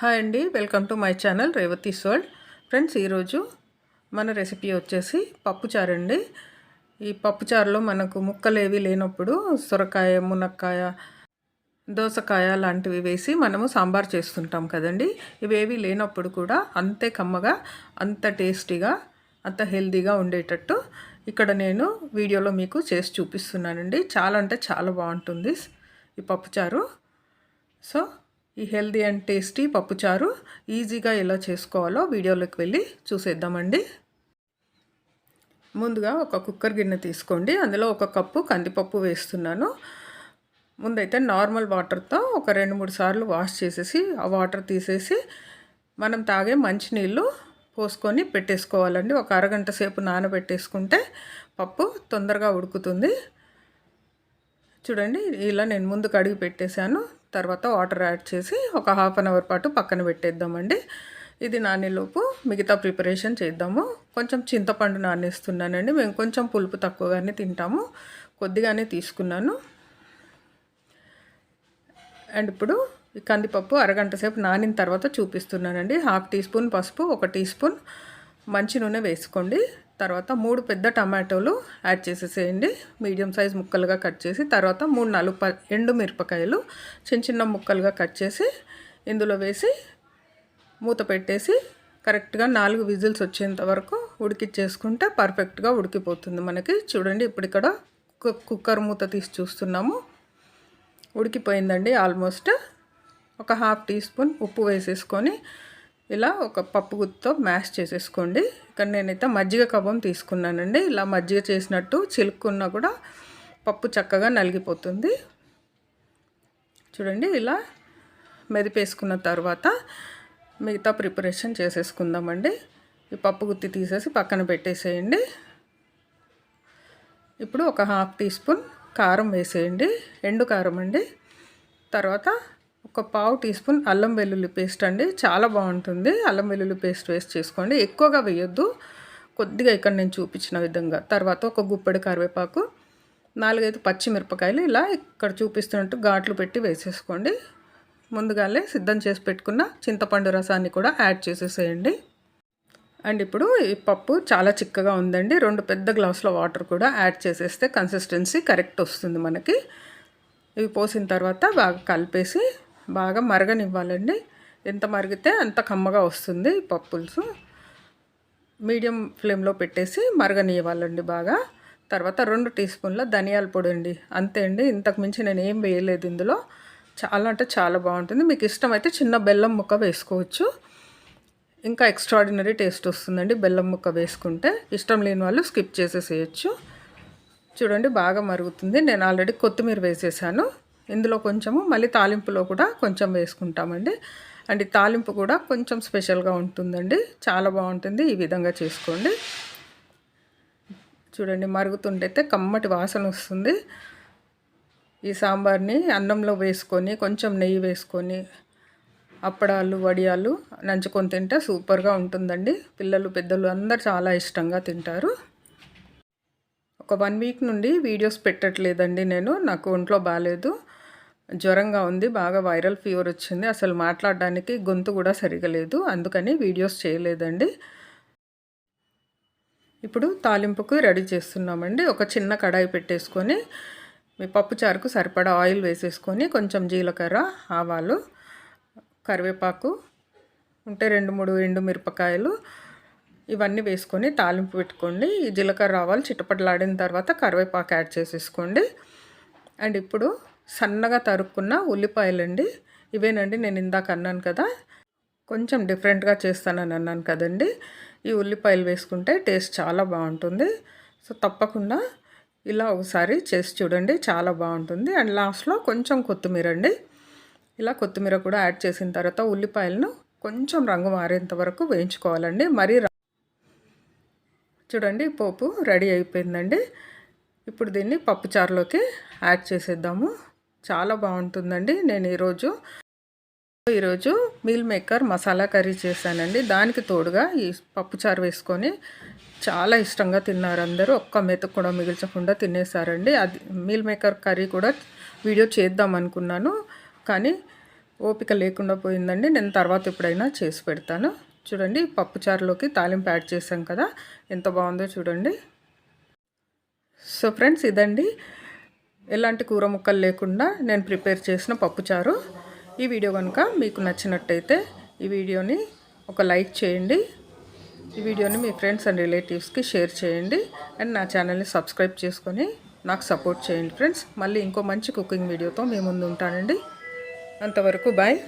Hi అండి welcome to my channel Revathi world friends ఈరోజు మన రెసిపీ వచ్చేసి పప్పుచారు అండి. ఈ పప్పుచారులో మనకు ముక్కలు ఏవి లేనప్పుడు సొరకాయ మునక్కాయ దోసకాయ లాంటివి వేసి మనము సాంబార్ చేస్తుంటాం కదండి. ఇవేవి లేనప్పుడు కూడా అంతే కమ్మగా అంత టేస్టీగా అంత హెల్దీగా ఉండేటట్టు ఇక్కడ నేను వీడియోలో మీకు చేసి చూపిస్తున్నానండి. చాలా అంటే చాలా బాగుంటుంది ఈ పప్పుచారు. సో ఈ హెల్దీ అండ్ టేస్టీ పప్పుచారు ఈజీగా ఎలా చేసుకోవాలో వీడియోలోకి వెళ్ళి చూసేద్దామండి. ముందుగా ఒక కుక్కర్ గిన్నె తీసుకోండి. అందులో ఒక కప్పు కందిపప్పు వేస్తున్నాను. ముందైతే నార్మల్ వాటర్తో ఒక రెండు మూడు సార్లు వాష్ చేసేసి ఆ వాటర్ తీసేసి మనం తాగే మంచినీళ్ళు పోసుకొని పెట్టేసుకోవాలండి. ఒక అరగంట సేపు నానబెట్టేసుకుంటే పప్పు తొందరగా ఉడుకుతుంది. చూడండి ఇలా నేను ముందు కడిగి పెట్టేశాను. తర్వాత వాటర్ యాడ్ చేసి ఒక హాఫ్ అన్ అవర్ పాటు పక్కన పెట్టేద్దామండి. ఇది నానేలోపు మిగతా ప్రిపరేషన్ చేద్దాము. కొంచెం చింతపండు నానేస్తున్నానండి. మేము కొంచెం పులుపు తక్కువగానే తింటాము. కొద్దిగానే తీసుకున్నాను. అండ్ ఇప్పుడు ఈ కందిపప్పు అరగంట సేపు నానిన తర్వాత చూపిస్తున్నానండి. హాఫ్ టీ స్పూన్ పసుపు ఒక టీ స్పూన్ మంచి నూనె వేసుకోండి. తర్వాత మూడు పెద్ద టమాటోలు యాడ్ చేసేసేయండి. మీడియం సైజ్ ముక్కలుగా కట్ చేసి తర్వాత మూడు నాలుగు ప ఎండు మిరపకాయలు చిన్న చిన్న ముక్కలుగా కట్ చేసి ఇందులో వేసి మూత పెట్టేసి కరెక్ట్గా నాలుగు విజిల్స్ వచ్చేంత వరకు ఉడికిచ్చేసుకుంటే పర్ఫెక్ట్గా ఉడికిపోతుంది మనకి. చూడండి ఇప్పుడు ఇక్కడ కుక్కర్ మూత తీసి చూస్తున్నాము. ఉడికిపోయిందండి ఆల్మోస్ట్. ఒక హాఫ్ టీ స్పూన్ ఉప్పు వేసేసుకొని ఇలా ఒక పప్పు గుత్తో మ్యాష్ చేసేసుకోండి. ఇక్కడ నేనైతే మజ్జిగ కవ్వం తీసుకున్నానండి. ఇలా మజ్జిగ చేసినట్టు చిలుక్కున్నా కూడా పప్పు చక్కగా నలిగిపోతుంది. చూడండి ఇలా మెదిపేసుకున్న తర్వాత మిగతా ప్రిపరేషన్ చేసేసుకుందామండి. ఈ పప్పు గుత్తి తీసేసి పక్కన పెట్టేసేయండి. ఇప్పుడు ఒక హాఫ్ టీ స్పూన్ కారం వేసేయండి. ఎండు కారం అండి తర్వాత ఒక పావు టీ స్పూన్ అల్లం వెల్లుల్లి పేస్ట్ అండి. చాలా బాగుంటుంది. అల్లం వెల్లుల్లి పేస్ట్ వేస్ట్ చేసుకోండి. ఎక్కువగా వేయొద్దు. కొద్దిగా ఇక్కడ నేను చూపించిన విధంగా. తర్వాత ఒక గుప్పెడు కరివేపాకు నాలుగైదు పచ్చిమిరపకాయలు ఇలా ఇక్కడ చూపిస్తున్నట్టు ఘాట్లు పెట్టి వేసేసుకోండి. ముందుగానే సిద్ధం చేసి పెట్టుకున్న చింతపండు రసాన్ని కూడా యాడ్ చేసేసేయండి. అండ్ ఇప్పుడు ఈ పప్పు చాలా చిక్కగా ఉందండి. రెండు పెద్ద గ్లాసుల వాటర్ కూడా యాడ్ చేసేస్తే కన్సిస్టెన్సీ కరెక్ట్ వస్తుంది మనకి. ఇవి పోసిన తర్వాత బాగా కలిపేసి బాగా మరగనివ్వాలండి. ఎంత మరిగితే అంత కమ్మగా వస్తుంది పప్పులుసు. మీడియం ఫ్లేమ్లో పెట్టేసి మరగనివ్వాలండి బాగా. తర్వాత రెండు టీ స్పూన్ల ధనియాల పొడి అండి. అంతే అండి. ఇంతకు మించి నేను ఏం వేయలేదు ఇందులో. చాలా అంటే చాలా బాగుంటుంది. మీకు ఇష్టమైతే చిన్న బెల్లం ముక్క వేసుకోవచ్చు. ఇంకా ఎక్స్ట్రాడినరీ టేస్ట్ వస్తుందండి బెల్లం ముక్క వేసుకుంటే. ఇష్టం లేని వాళ్ళు స్కిప్ చేసేసేయచ్చు. చూడండి బాగా మరుగుతుంది. నేను ఆల్రెడీ కొత్తిమీర వేసేసాను. ఇందులో కొంచెము మళ్ళీ తాలింపులో కూడా కొంచెం వేసుకుంటామండి. అండ్ తాలింపు కూడా కొంచెం స్పెషల్గా ఉంటుందండి. చాలా బాగుంటుంది. ఈ విధంగా చేసుకోండి. చూడండి మరుగుతుంటైతే కమ్మటి వాసన వస్తుంది. ఈ సాంబార్ని అన్నంలో వేసుకొని కొంచెం నెయ్యి వేసుకొని అప్పడాలు వడియాలు నంచుకొని తింటే సూపర్గా ఉంటుందండి. పిల్లలు పెద్దలు అందరు చాలా ఇష్టంగా తింటారు. ఒక వన్ వీక్ నుండి వీడియోస్ పెట్టట్లేదండి నేను. నాకు ఒంట్లో బాగాలేదు జ్వరంగా ఉంది బాగా వైరల్ ఫీవర్ వచ్చింది. అసలు మాట్లాడడానికి గొంతు కూడా సరిగా లేదు. అందుకని వీడియోస్ చేయలేదండి. ఇప్పుడు తాలింపుకు రెడీ చేస్తున్నామండి. ఒక చిన్న కడాయి పెట్టేసుకొని మీ సరిపడా ఆయిల్ వేసేసుకొని కొంచెం జీలకర్ర ఆవాలు కరివేపాకు ఉంటే రెండు మూడు ఎండు మిరపకాయలు ఇవన్నీ వేసుకొని తాలింపు పెట్టుకోండి. ఈ జీలకర్ర ఆవాలు చిట్టపట్లాడిన తర్వాత కరివేపాకు యాడ్ చేసేసుకోండి. అండ్ ఇప్పుడు సన్నగా తరుక్కున్న ఉల్లిపాయలండి. ఇవేనండి నేను ఇందాక అన్నాను కదా. కొంచెం డిఫరెంట్గా చేస్తానని అన్నాను కదండి. ఈ ఉల్లిపాయలు వేసుకుంటే టేస్ట్ చాలా బాగుంటుంది. సో తప్పకుండా ఇలా ఒకసారి చేసి చూడండి చాలా బాగుంటుంది. అండ్ లాస్ట్లో కొంచెం కొత్తిమీర అండి ఇలా కొత్తిమీర కూడా యాడ్ చేసిన తర్వాత ఉల్లిపాయలను కొంచెం రంగు మారేంత వరకు వేయించుకోవాలండి. మరీ చూడండి పోపు రెడీ అయిపోయిందండి. ఇప్పుడు దీన్ని పప్పుచారులోకి యాడ్ చేసేద్దాము. చాలా బాగుంటుందండి. నేను ఈరోజు ఈరోజు మీల్ మేకర్ మసాలా కర్రీ చేశానండి. దానికి తోడుగా ఈ పప్పుచారు వేసుకొని చాలా ఇష్టంగా తిన్నారు అందరూ. ఒక్క మెతుకు కూడా మిగిల్చకుండా తినేసారండి అది మీల్ మేకర్ కర్రీ కూడా వీడియో చేద్దాం అనుకున్నాను. కానీ ఓపిక లేకుండా పోయిందండి. నేను తర్వాత ఎప్పుడైనా చేసి పెడతాను. చూడండి పప్పుచారులోకి తాలింపు యాడ్ చేసాం కదా. ఎంత బాగుందో చూడండి. సో ఫ్రెండ్స్ ఇదండి. ఎలాంటి కూర ముక్కలు లేకుండా నేను ప్రిపేర్ చేసిన పప్పుచారు. ఈ వీడియో కనుక మీకు నచ్చినట్టయితే ఈ వీడియోని ఒక లైక్ చేయండి. ఈ వీడియోని మీ ఫ్రెండ్స్ అండ్ రిలేటివ్స్కి షేర్ చేయండి. అండ్ నా ఛానల్ని సబ్స్క్రైబ్ చేసుకొని నాకు సపోర్ట్ చేయండి ఫ్రెండ్స్. మళ్ళీ ఇంకో మంచి కుకింగ్ వీడియోతో మీ ముందు ఉంటానండి. అంతవరకు బాయ్.